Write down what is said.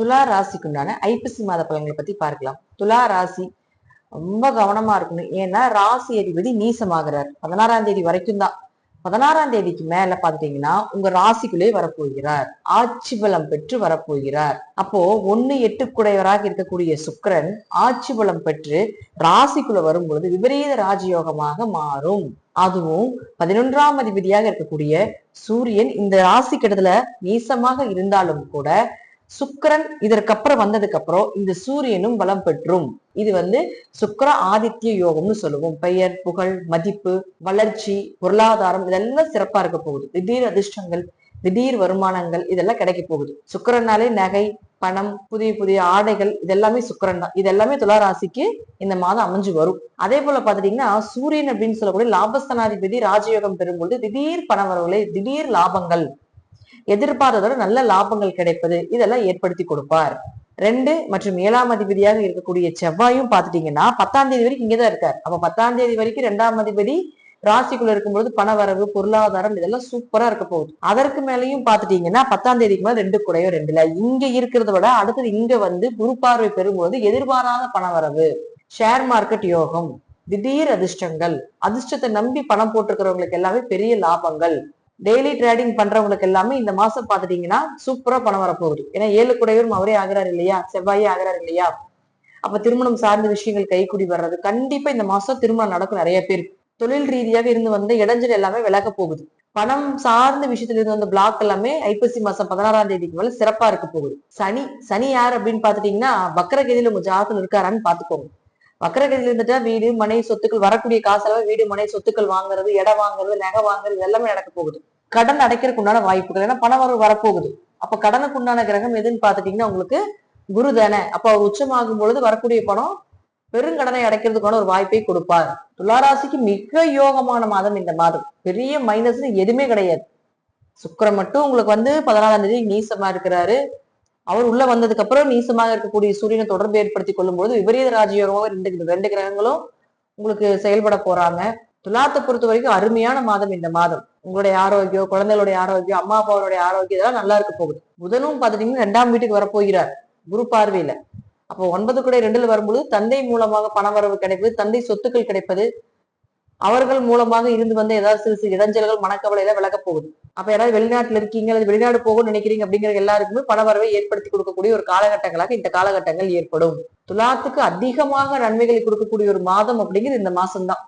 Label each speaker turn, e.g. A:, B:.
A: துலா ராசிக்குண்டான ஐப்பசி மாத பலன்களை பத்தி பார்க்கலாம். துலா ராசி ரொம்ப கவனமா இருக்கணும். ஏன்னா ராசி அதிபதி நீசமாகிறார். பதினாறாம் தேதி வரைக்கும் தான். பதினாறாம் தேதிக்கு மேல பாத்துட்டீங்கன்னா உங்க ராசிக்குள்ளே வரப்போகிறார். ஆட்சி பலம் பெற்று வரப்போகிறார். அப்போ ஒண்ணு எட்டு குடையவராக இருக்கக்கூடிய சுக்கரன் ஆட்சி பலம் பெற்று ராசிக்குள்ள வரும்பொழுது விபரீத ராஜயோகமாக மாறும். அதுவும் பதினொன்றாம் அதிபதியாக இருக்கக்கூடிய சூரியன் இந்த ராசி கிட்டத்துல நீசமாக இருந்தாலும் கூட சுக்கரன் இதற்கப்புறம் வந்ததுக்கு அப்புறம் இந்த சூரியனும் வளம் பெற்றும். இது வந்து சுக்கர ஆதித்ய யோகம்னு சொல்லுவோம். பெயர் புகழ் மதிப்பு வளர்ச்சி பொருளாதாரம் இதெல்லாம் சிறப்பா இருக்க போகுது. திடீர் அதிர்ஷ்டங்கள் திடீர் வருமானங்கள் இதெல்லாம் கிடைக்க போகுது. சுக்கரனாலே நகை பணம் புதிய புதிய ஆடைகள் இதெல்லாமே சுக்கரன் தான். இதெல்லாமே துளாராசிக்கு இந்த மாதம் அமைஞ்சு வரும். அதே போல பாத்துட்டீங்கன்னா சூரியன் அப்படின்னு சொல்லக்கூடிய லாபஸ்தனாதிபதி ராஜயோகம் பெறும்பொழுது திடீர் பண வரவுகளை திடீர் லாபங்கள் எதிர்பார்த்ததோட நல்ல லாபங்கள் கிடைப்பது இதெல்லாம் ஏற்படுத்தி கொடுப்பார். ரெண்டு மற்றும் ஏழாம் அதிபதியாக இருக்கக்கூடிய செவ்வாயும் பாத்துட்டீங்கன்னா பத்தாம் தேதி வரைக்கும் இங்கதான் இருக்கார். அப்ப பத்தாம் தேதி வரைக்கும் ரெண்டாம் அதிபதி ராசிக்குள்ள இருக்கும்பொழுது பண வரவு பொருளாதாரம் இதெல்லாம் சூப்பரா இருக்க போகுது. அதற்கு மேலயும் பாத்துட்டீங்கன்னா பத்தாம் தேதிக்கு மேல ரெண்டு குறையோ ரெண்டுல இங்க இருக்கிறத விட அடுத்தது இங்க வந்து குரு பார்வை பெறும்போது எதிர்பாராத பண வரவு ஷேர் மார்க்கெட் யோகம் திடீர் அதிர்ஷ்டங்கள் அதிர்ஷ்டத்தை நம்பி பணம் போட்டிருக்கிறவங்களுக்கு எல்லாமே பெரிய லாபங்கள். டெய்லி ட்ரேடிங் பண்றவங்களுக்கு எல்லாமே இந்த மாசம் பாத்துட்டீங்கன்னா சூப்பரா பணம் வரப்போகுது. ஏன்னா ஏழு குடையவரும் அவரே ஆகிறாரு இல்லையா? செவ்வாயே ஆகிறாரு இல்லையா? அப்ப திருமணம் சார்ந்த விஷயங்கள் கைக்குடி வர்றது கண்டிப்பா இந்த மாசம் திருமணம் நடக்கும் நிறைய பேர். தொழில் ரீதியாக இருந்து வந்த இடைஞ்சல் எல்லாமே விலக போகுது. பணம் சார்ந்த விஷயத்துல இருந்து வந்த பிளாக் எல்லாமே ஐப்பசி மாசம் பதினாறாம் தேதிக்கு மேல சிறப்பா இருக்க போகுது. சனி சனி யார் அப்படின்னு பாத்துட்டீங்கன்னா வக்கரகதியில உங்க ஜாதகம் இருக்காரான்னு பாத்துக்கோங்க. வக்கரகதியில் இருந்துட்டா வீடு மனை சொத்துக்கள் வரக்கூடிய காசெல்லாம் வீடு மனை சொத்துக்கள் வாங்குறது இடம் வாங்குறது நகை வாங்குறது எல்லாமே நடக்க போகுது. கடன் அடைக்கிறதுக்கு உண்டான வாய்ப்புகள் ஏன்னா பணம் வரவு வரப்போகுது. அப்ப கடனுக்கு உண்டான கிரகம் எதுன்னு பாத்துட்டீங்கன்னா உங்களுக்கு குரு தானே. அப்ப அவர் உச்சமாகும் பொழுது வரக்கூடிய பணம் பெருங்கடனை அடைக்கிறதுக்கான ஒரு வாய்ப்பை கொடுப்பார். துளாராசிக்கு மிக யோகமான மாதம் இந்த மாதம். பெரிய மைனஸ் எதுவுமே கிடையாது. சுக்கரம் மட்டும் உங்களுக்கு வந்து பதினாலாம் தேதி நீசமா இருக்கிறாரு. அவர் உள்ள வந்ததுக்கு அப்புறம் நீசமாக இருக்கக்கூடிய சூரியனை தொடர்பு ஏற்படுத்தி கொள்ளும் போது விபரீத ராஜயோகமாக ரெண்டு ரெண்டு கிரகங்களும் உங்களுக்கு செயல்பட போறாங்க. துலாத்தை பொறுத்த வரைக்கும் அருமையான மாதம் இந்த மாதம். உங்களுடைய ஆரோக்கியம் குழந்தைகளுடைய ஆரோக்கியம் அம்மா அப்பாவுடைய ஆரோக்கியம் இதெல்லாம் நல்லா இருக்க போகுது. புதனும் பார்த்துட்டீங்கன்னா ரெண்டாம் வீட்டுக்கு வரப்போகிறார் குரு பார்வையில. அப்போ ஒன்பது கூட ரெண்டுல வரும்பொழுது தந்தை மூலமாக பணவரவு கிடைப்பது தந்தை சொத்துக்கள் கிடைப்பது அவர்கள் மூலமாக இருந்து வந்த ஏதாவது சிறு சிறு இடைஞ்சல்கள் மனக்கவலையில விளக்க போகுது. அப்ப யாராவது வெளிநாட்டுல இருக்கீங்க அல்லது வெளிநாடு போகணும்னு நினைக்கிறீங்க அப்படிங்கிற எல்லாருக்குமே பணவரவை ஏற்படுத்தி கொடுக்கக்கூடிய ஒரு காலகட்டங்களாக இந்த காலகட்டங்கள் ஏற்படும். துலாத்துக்கு அதிகமாக நன்மைகளை கொடுக்கக்கூடிய ஒரு மாதம் அப்படிங்கிறது இந்த மாசம்தான்.